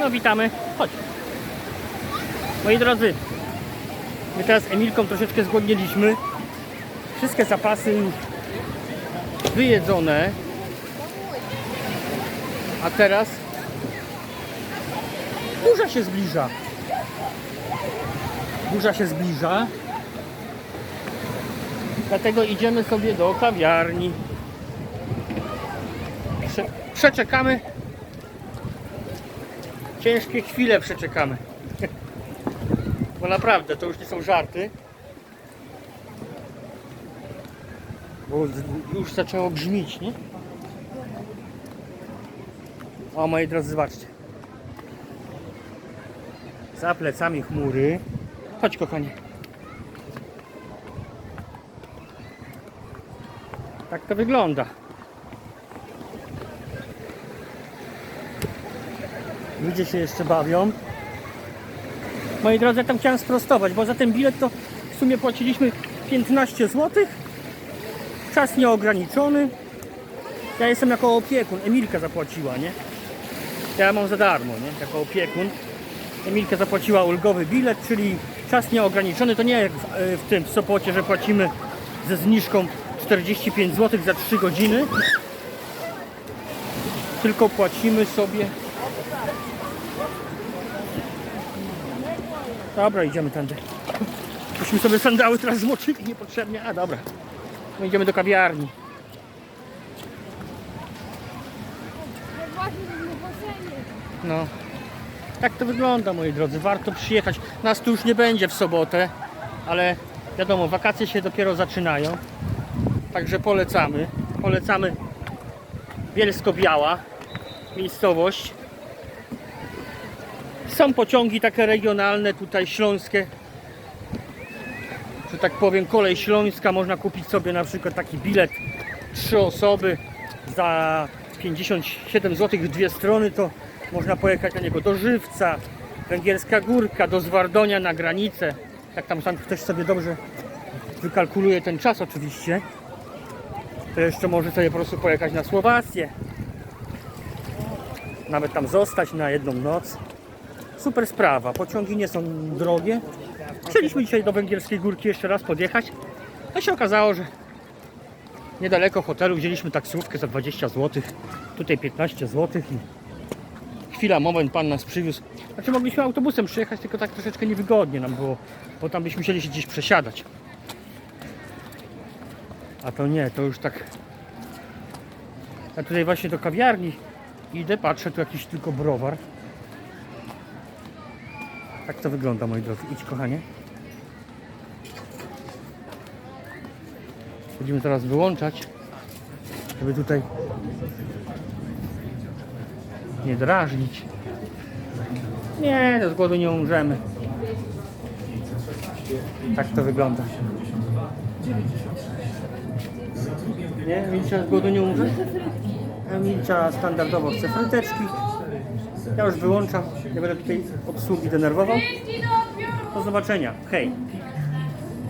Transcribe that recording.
No witamy, chodź. Moi drodzy, my teraz z Emilką troszeczkę zgłodniliśmy. Wszystkie zapasy wyjedzone. A teraz burza się zbliża. Burza się zbliża. Dlatego idziemy sobie do kawiarni. Prze przeczekamy. Ciężkie chwile przeczekamy. Bo naprawdę, to już nie są żarty. Bo już zaczęło grzmić, nie? O, moi drodzy, zobaczcie. Za plecami chmury. Chodź, kochanie. Tak to wygląda. Ludzie się jeszcze bawią. Moi drodzy, ja tam chciałem sprostować, bo za ten bilet to w sumie płaciliśmy 15 zł. Czas nieograniczony. Ja jestem jako opiekun. Emilka zapłaciła, nie? Ja mam za darmo, nie? Jako opiekun. Emilka zapłaciła ulgowy bilet, czyli czas nieograniczony. To nie jak w, e, w tym w Sopocie, że płacimy ze zniżką 45 zł za 3 godziny. Tylko płacimy sobie. Dobra, idziemy tędy. Myśmy sobie sandały teraz zmoczyli niepotrzebnie. A dobra. My idziemy do kawiarni. No. Tak to wygląda, moi drodzy. Warto przyjechać. Nas tu już nie będzie w sobotę, ale wiadomo, wakacje się dopiero zaczynają. Także polecamy. Polecamy Bielsko-Biała, miejscowość. Są pociągi takie regionalne, tutaj śląskie. Że tak powiem, kolej śląska. Można kupić sobie na przykład taki bilet trzy osoby za 57 zł w dwie strony. To można pojechać na niego do Żywca, Węgierska Górka, do Zwardonia na granicę. Jak tam sam ktoś sobie dobrze wykalkuluje ten czas oczywiście, to jeszcze może sobie po prostu pojechać na Słowację. Nawet tam zostać na jedną noc. Super sprawa. Pociągi nie są drogie. Chcieliśmy dzisiaj do Węgierskiej Górki jeszcze raz podjechać. A się okazało, że niedaleko hotelu wzięliśmy taksówkę za 20 zł. Tutaj 15 zł. I chwila, moment, pan nas przywiózł. Znaczy mogliśmy autobusem przyjechać, tylko tak troszeczkę niewygodnie nam było, bo tam byśmy musieli się gdzieś przesiadać. A to nie, to już tak. Ja tutaj właśnie do kawiarni idę, patrzę, tu jakiś tylko browar. Tak to wygląda, moi drodzy. Idź, kochanie. Będziemy teraz wyłączać, żeby tutaj nie drażnić. Nie, z głodu nie umrzemy. Tak to wygląda. Nie? Milcza z głodu nie umrze? A Milcza standardowo chce fryteczki. Ja już wyłączam. Nie będę tutaj obsługi denerwował. Do zobaczenia. Hej.